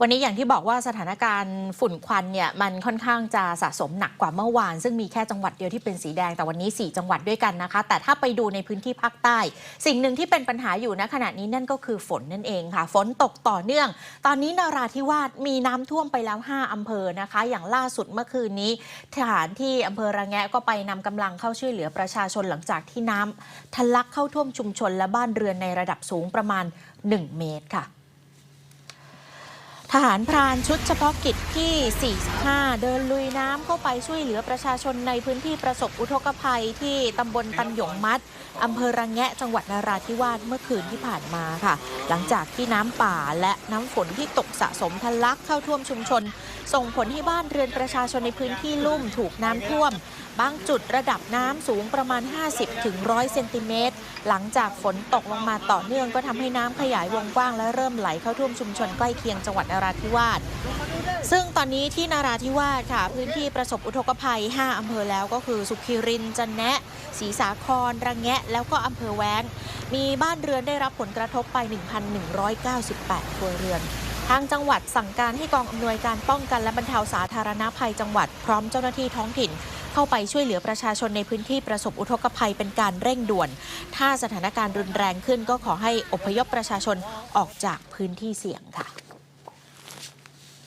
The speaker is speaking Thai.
วันนี้อย่างที่บอกว่าสถานการณ์ฝุ่นควันเนี่ยมันค่อนข้างจะสะสมหนักกว่าเมื่อวาน ซึ่งมีแค่จังหวัดเดียวที่เป็นสีแดงแต่วันนี้ 4 จังหวัดด้วยกันนะคะ แต่ถ้าไปดูในพื้นที่ภาคใต้ สิ่งหนึ่งที่เป็นปัญหาอยู่ณขณะนี้นั่นก็คือฝนนั่นเองค่ะ ฝนตกต่อเนื่อง ตอนนี้นาราธิวาสมีน้ำท่วมไปแล้ว 5อำเภอนะคะ อย่างล่าสุดเมื่อคืนนี้ทหารที่อำเภอระแงะก็ไปนำกำลังเข้าช่วยเหลือประชาชนหลังจากที่น้ำทะลักเข้าท่วมชุมชนและบ้านเรือนในระดับสูงประมาณ 1 เมตรค่ะ หารพรานชุดเฉพาะกิจที่ 45 เดินลุยน้ำเข้าไปช่วยเหลือประชาชนในพื้นที่ประสบอุทกภัยที่ตำบลตันหยงมัดอำเภอระแงะจังหวัดนราธิวาสเมื่อคืนที่ผ่านมาค่ะ หลังจากที่น้ำป่าและน้ำฝนที่ตกสะสมทะลักเข้าท่วมชุมชน ส่งผลให้บ้านเรือนประชาชนในพื้นที่ลุ่มถูกน้ำท่วม บางจุดระดับน้ำสูงประมาณ 50ถึง100เซนติเมตรหลังจากฝนตกลงมาต่อเนื่องก็ทำให้น้ำขยายวงกว้างและเริ่มไหลเข้าท่วมชุมชนใกล้เคียงจังหวัดนราธิวาสซึ่งตอนนี้ที่นาราธิวาสค่ะ พื้นที่ประสบอุทกภัย 5 อำเภอแล้วก็คือสุขีรินจันแนะศรีสาครระแงะ แล้วก็อำเภอแว้ง มีบ้านเรือนได้รับผลกระทบไป 1,198 ครัวเรือน ทางจังหวัดสั่งการให้กองอำนวยการป้องกันและบรรเทาสาธารณภัยจังหวัดพร้อมเจ้าหน้าที่ท้องถิ่นเข้าไปช่วยเหลือประชาชนในพื้นที่ประสบอุทกภัยเป็นการเร่งด่วน ถ้าสถานการณ์รุนแรงขึ้นก็ขอให้อพยพประชาชนออกจากพื้นที่เสี่ยงค่ะ